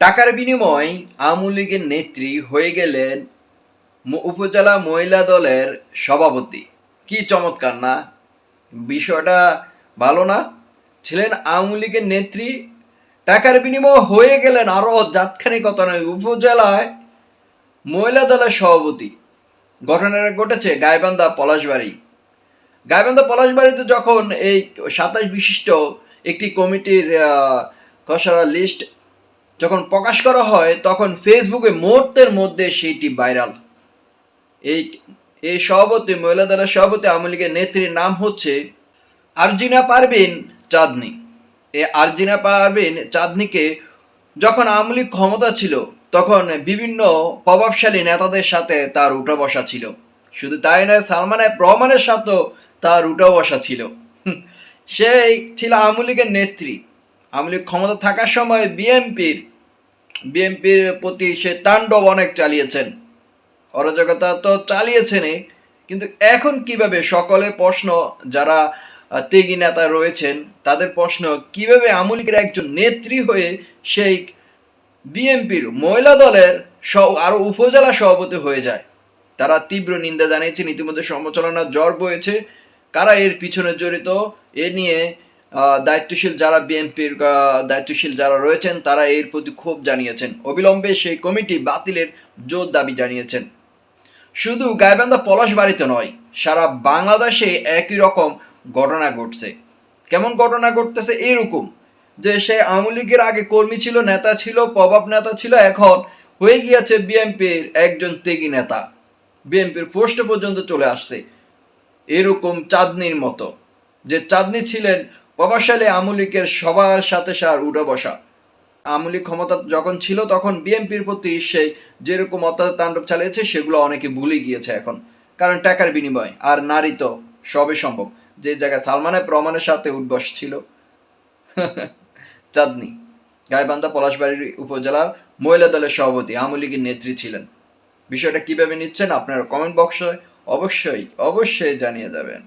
টাকার বিনিময় আওয়ামী লীগের নেত্রী হয়ে গেলেন উপজেলা মহিলা দলের সভাপতি। কি চমৎকার না? বিষয়টা ভালো না? ছিলেন আওয়ামী লীগের নেত্রী, টাকার বিনিময় হয়ে গেলেন আরও জাতখানি কথা নয়। উপজেলায় মহিলা দলের সভাপতি। ঘটনাটা ঘটেছে গাইবান্ধা পলাশবাড়ি। গাইবান্ধা পলাশবাড়িতে যখন এই সাতাশ বিশিষ্ট একটি কমিটির খসড়া লিস্ট যখন প্রকাশ করা হয়, তখন ফেসবুকে মুহূর্তের মধ্যে সেইটি ভাইরাল এই এই সভাপতি, মহিলা দলের সভাপতি আওয়ামী লীগের নেত্রীর নাম হচ্ছে আরজিনা পারভিন চাঁদনি। এই আরজিনা পারভিন চাঁদনিকে যখন আওয়ামী লীগ ক্ষমতা ছিল, তখন বিভিন্ন প্রভাবশালী নেতাদের সাথে তার উঠা বসা ছিল। শুধু তাই নয় সালমান রহমানের সাথেও তার উঠা বসা ছিল সেই ছিল আওয়ামী লীগের নেত্রী। আওয়ামী লীগ ক্ষমতা থাকার সময় বিএনপির বিএনপির প্রতি সে তাণ্ডব অনেক চালিয়েছেন। অরাজকতা তো চালিয়েছেনই, কিন্তু এখন কীভাবে সকলে প্রশ্ন যারা তেগি নেতা রয়েছেন, তাদের প্রশ্ন কীভাবে আওয়ামী লীগের একজন নেত্রী হয়ে সেই বিএনপির মহিলা দলের সব আরও উপজেলা সভাপতি হয়ে যায়? তারা তীব্র নিন্দা জানিয়েছেন, ইতিমধ্যে সমালোচনার জ্বর বয়েছে কারা এর পিছনে জড়িত? এ নিয়ে দায়িত্বশীল যারা বিএনপির দায়িত্বশীল যারা রয়েছেন, তারা এর প্রতি ক্ষোভ জানিয়েছেন। অবিলম্বে সেই কমিটি বাতিলের জোর দাবি জানিয়েছেন। শুধু গাইবান্ধা পলাশ বাড়িতে নয়, সারা বাংলাদেশে একই রকম ঘটনা ঘটছে। কেমন ঘটনা ঘটতেছে এরকম যে সে আওয়ামী লীগের আগে কর্মী ছিল, নেতা ছিল, প্রভাব নেতা ছিল, এখন হয়ে গিয়েছে বিএনপির একজন তেগি নেতা। বিএনপির পোস্টে পর্যন্ত চলে আসছে। এরকম চাঁদনির মতো। যে চাঁদনি ছিলেন প্রভাবশালী আওয়ামী লীগের সবার সাথে সার উঠে বসা। আওয়ামী লীগ ক্ষমতা যখন ছিল, তখন বিএনপির প্রতি সেই যেরকম অত্যাচার চালিয়েছে, সেগুলো অনেকে ভুলে গিয়েছে এখন। কারণ টাকার বিনিময়, আর নারী তো সবে সম্ভব। যে জায়গায় সালমানের প্রমাণের সাথে উঠবস ছিল। চাঁদনি, গাইবান্ধা পলাশবাড়ির উপজেলার মহিলা দলের সভাপতি আওয়ামী নেত্রী ছিলেন। বিষয়টা কীভাবে নিচ্ছেন আপনারা কমেন্ট বক্সে অবশ্যই অবশ্যই জানিয়ে যাবেন।